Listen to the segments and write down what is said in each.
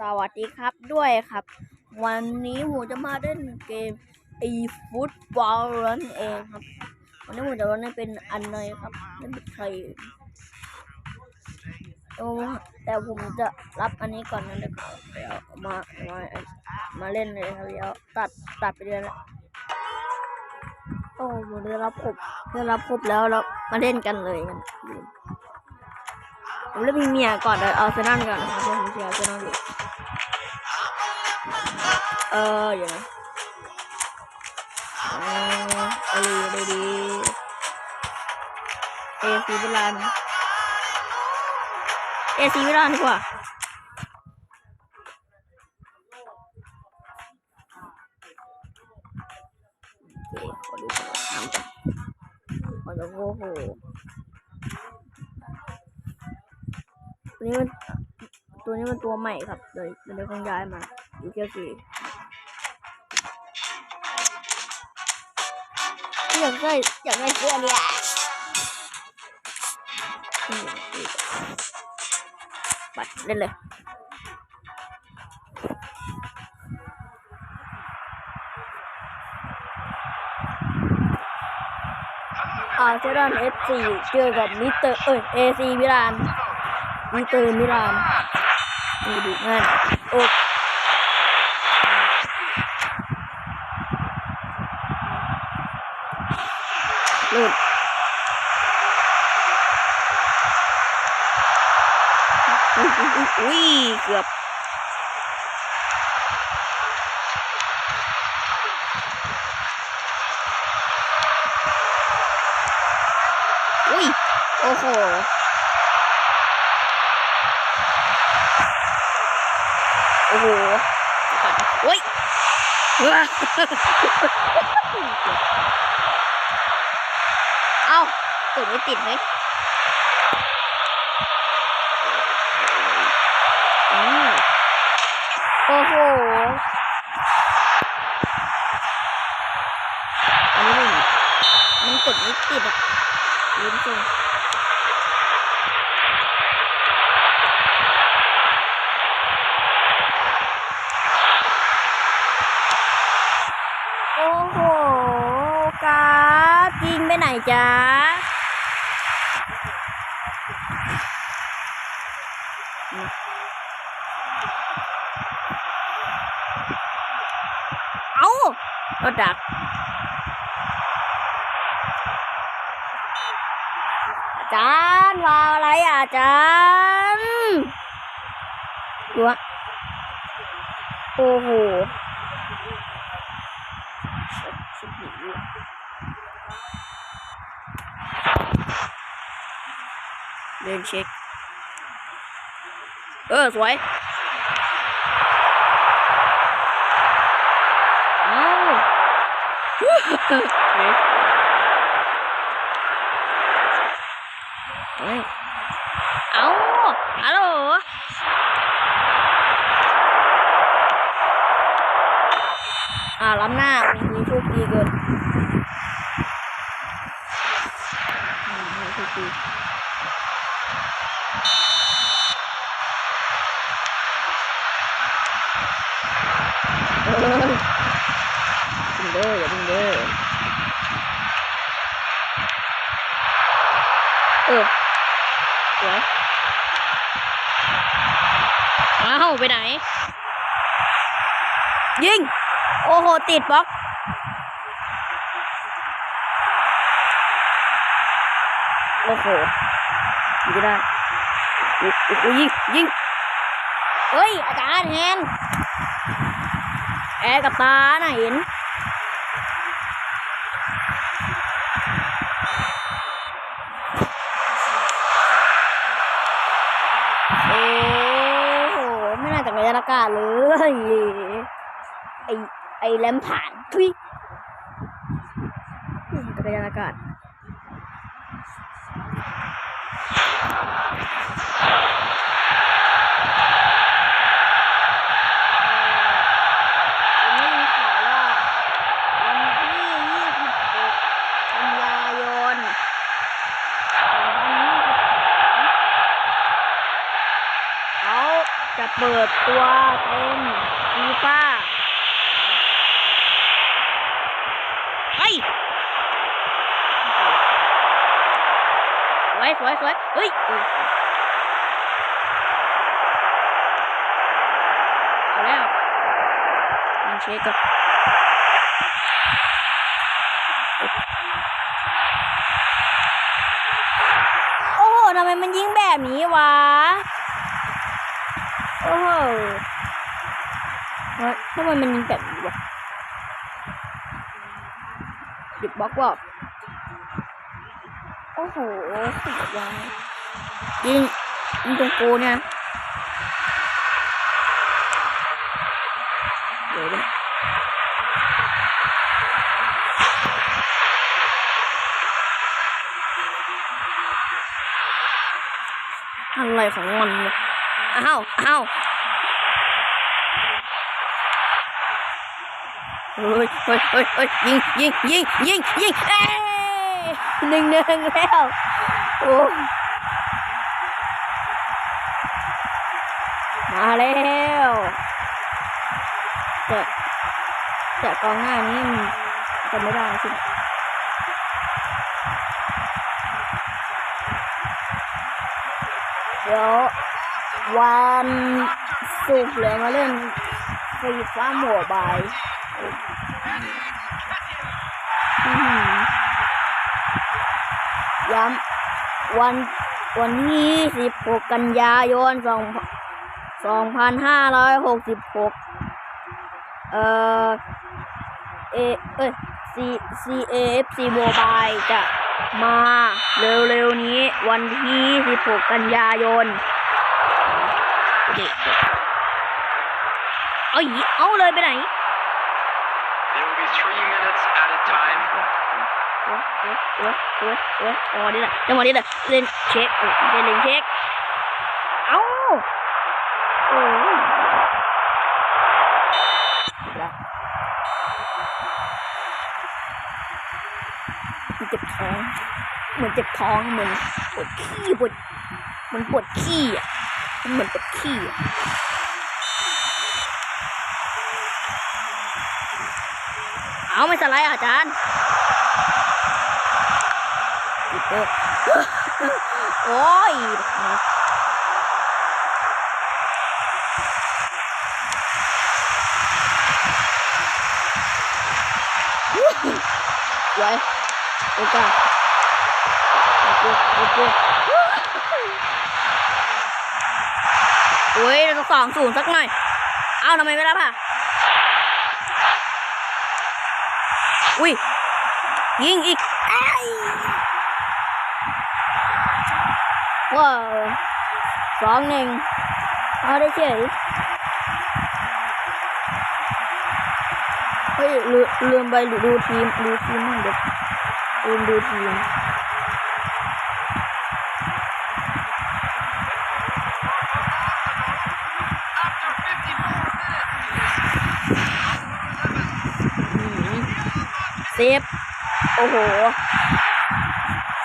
สวัสดีครับด้วยครับ วันนี้ผมจะมาเล่นเกมไอฟุตบอลนั่นเองครับ วันนี้ผมจะเล่นเป็นอันเนยครับเล่นเป็นใครแต่ผมจะรับอันนี้ก่อนนะเดี๋ยวมามามาเล่นเลยครับเดี๋ยวตัดตัดไปเรื่อยละโอ้ผมได้รับครบได้รับครบแล้วแล้วมาเล่นกันเลยกันผมเล่นมีเมียก่อนเอาเซนอนก่อนนะครับเพราะผมเชียร์เซนอนอยู่ เออเดี๋ยวนะเออเออดีดีเอซีวิลานเอซีวิลานดีกว่าเคขอดูขอดูน้ำก่อนขอดูโอ้โหตัวนี้มันตัวนี้มันตัวใหม่ครับเดี๋ยวเดี๋ยวคงย้ายมาอยู่เกียวซี อยากได้อยากได้เสื้อเนี่ยปัดเล่นเลยอาร์เซนอลเอฟซีเจอกับมิเตอร์เอ้ยเอซีมิลานมิเตอร์มิลานดูดูงานโอ้หลุดอุ้ย อุ้ยเกือบอุ้ยโอ้โหโอ้โหโอ้ยเอ้ากดไม่ติดไหมอืม โอ้โหอันนี้มันมันกดไม่ติดอะลืมจริงโอ้โหกาจริงไปไหนจ๊ะเอาเราดัก อาจารย์ว่าอะไรอะอาจารย์ดูวะโอ้โหเดินเช็ค เออ สวย เอ้า เอาฮัลโหลอ่าล้ำหน้ามีโชคดีเกินอืมมีโชคดีเอ้ย เด้ออย่าดึงเด้อเออสวยอ้าวไปไหน ยิง โอ้โห ติดบล็อกโอ้โหยิงไม่ได้ยิงยิงเฮ้ย อาจารย์แฮนแอร์กับตาน่ะเห็น โอ้โหไม่น่าจะมีอากาเลยไอไอแลมผ่านทุยมจักรยานอากาศผมได้ยินข่าวว่าวันที่26กันยายน2023เขาจะเปิ ดตัวเป็นฟีฟ่าเฮ้ยสวยสวยสวยเฮ้ยเฮ้ยเอาแล้วมันเช็คกับโอ้โหทำไมมันยิงแบบนี้วะ โอ้โหทำไมมันยิงแบบนี้วะหยุดบล็อกบอกโอ้โหสุดยอดยิงยิงตรงกูเนี่ยเดี๋ยวนะอะไรของมันเนี่ย อ้าวอ้าวเฮ้ยเฮ้ยเฮ้ยเฮ้ยยิงยิงยิงยิงยิงเอ้ยหนึ่งหนึ่งแล้วโอ้มาแล้วแต่แต่กองหน้านี้มันจะไม่ได้สิเดี๋ยว วันศุกร์เลยมาเล่นฟรีฟ้าหมวบายย้ำวันวันที่ 16 กันยายน2 2566 เอ่อ เอเอ้ย C C A F C Mobile จะมาเร็วๆนี้วันที่ 16 กันยายน เด็กเอาอีเอาเลยไปไหน There will be three minutes at a time. เออเออเออเออเออจังหวะนี้แหละจังหวะนี้แหละเล่นเช็คเออเล่นเช็คเอ้าโอ้ยละมันเจ็บท้อง เหมือนเจ็บท้อง เหมือนปวดขี้ปวดเหมันปวดขี้อะมัน เหมือนปวดขี้อ่เอาไม่สไลด์อาจารย์หยิบเด้อโอ้ยไว้โอเคโอเคโอเคโอ้ยเราสองศูนย์สักหน่อย เอาทำไมไม่รับอะ อุ้ย ยิงอีกว้าวสองหนึ่งเอาได้เฉยเฮ้ยลืมลืมไปดูทีม ดูทีมมั่งเด็กลืมดูทีม อืมเซ ฟ โอ้โห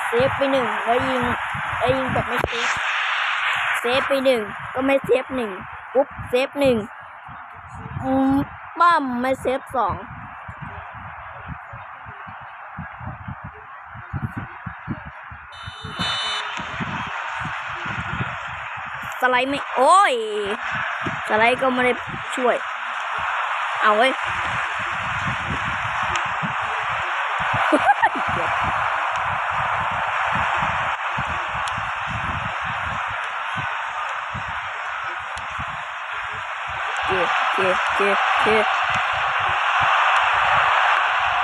เซฟไปหนึ่งแล้วยิงแล้วยิงแบบไม่เซฟ เซฟไปหนึ่งก็ไม่เซฟหนึ่งปุ๊บเซฟหนึ่งอืมปั้มไม่เซฟสองสไลด์ไม่ โอ้ย สไลด์ก็ไม่ได้ช่วย เอาเว้ย เย่เย่เย่เย่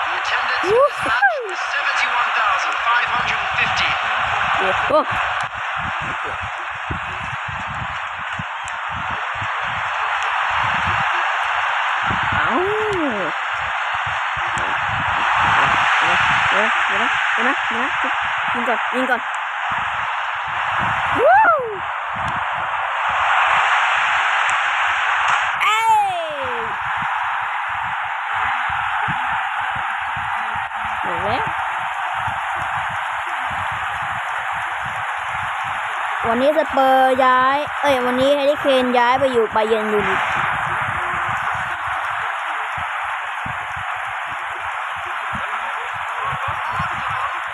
The attendance for this match is 71,550. เย่โอ้เอาเดี๋ยวเดี๋ยวนะเดี๋ยวนะเดี๋ยวนะยิงก่อนยิงก่อนวู้เอ้ยหมดแล้ วันนี้สเปอร์ย้าย เอ้ย วันนี้แฮร์รี่เคนย้ายไปอยู่ไบเยร์นยูนิ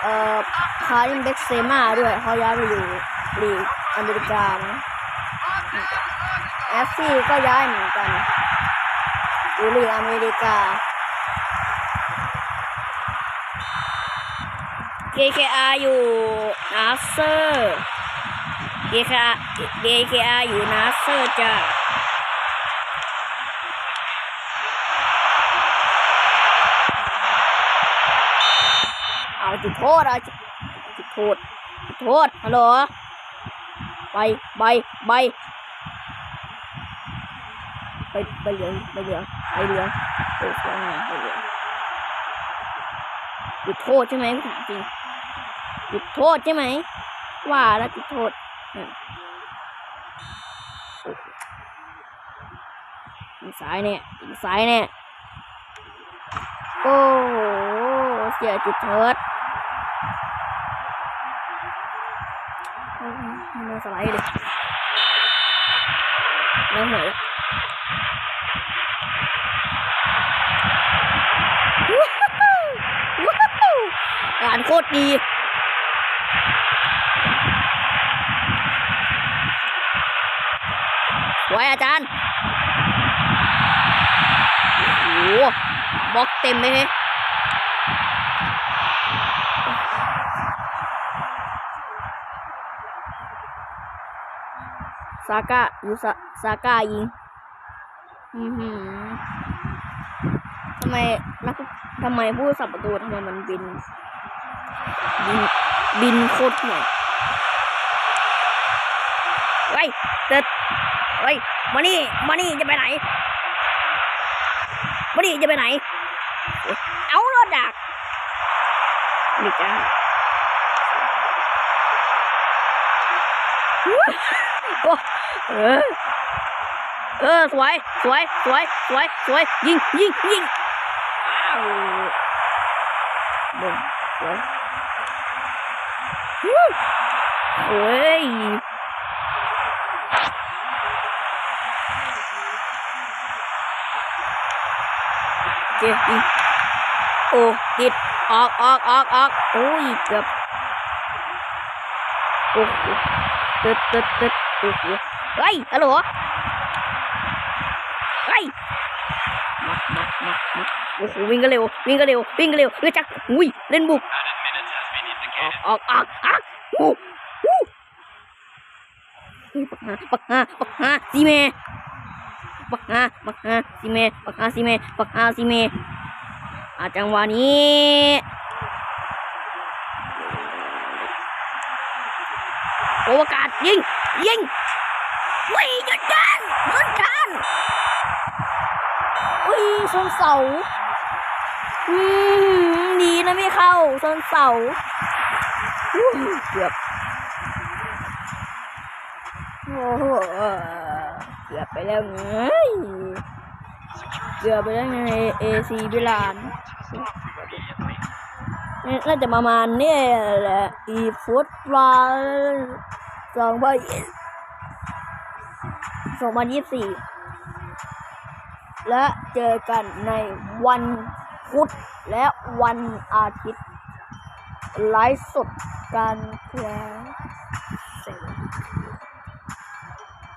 เอ่อคาริมเบ็กเซมาด้วยเขาย้ายไปอยู่ลีกอเมริกานะแอฟซี่ก็ย้ายเหมือนกันอยู่ลีกอเมริกา KKR อยู่นาเซอร์ KKR KKR อยู่นาเซอร์จ้าเอาจุดโทษเอาจุดโทษจุดโทษฮัลโหลไปไปไปไปไปเหลืองไปเหลืองไปเหลืองไปเหลืองไปเหลืองจุดโทษใช่ไหมจริงจุดโทษใช่ไหมว่าแล้วจุดโทษ อีกซ้ายเนี่ยอีกซ้ายเนี่ยโอ้เสียจุดโทษโอ้โหมันสไลด์เลยแล้วไหนว้าวว้าวงานโคตรดี ไว้อาจารย์โอ้โหบล็อกเต็มเลยเฮ้ซาก้าอยู่ซาซาก้ายิง อือหือทำไมนักทำไมผู้สับประตูทำไมมันบิน บิน บินโคตรห่วยไว้เด็ด เฮ้ยมานี่มานี่จะไปไหนมานี่จะไปไหน เอารถดักนี่จ้าโอ้เออเออสวยสวยสวยสวยสวยยิงยิงยิงอ้าวบนสวยฮู้โอ้ย เจ๊อีโอ้ติดออกออกออกออกโอ้ยเกือบโอ้โหตึ๊ดตึ๊ดตึ๊ดโอ้โหเฮ้ยฮัลโหลเฮ้ยมามามามาโอ้โหวิ่งกันเร็ววิ่งกันเร็ววิ่งกันเร็วเฮ้ยจักอุ้ยเล่นบุกออกออกออกโอ้โหฮ้ยปักหาปักหาปักหาซีเม ปักหาปักหาซีเมปักหาซีเมปักหาซีเมอาจังหวะนี้โอกาสยิงยิงวิ่งหยุดกันหยุดกันอุ้ยชนเสาอืมดีนะไม่เข้าชนเสาเกือบโอ้โห ไปแล้วไงเกือบไปแล้วไงเอซีบิลานน่าจะประมาณนี่ยแหละอีฟุตบอลสองพันสองพันยี่สิบสี่และเจอกันในวันพุธและวันอาทิตย์ไลฟ์สดการแข่ง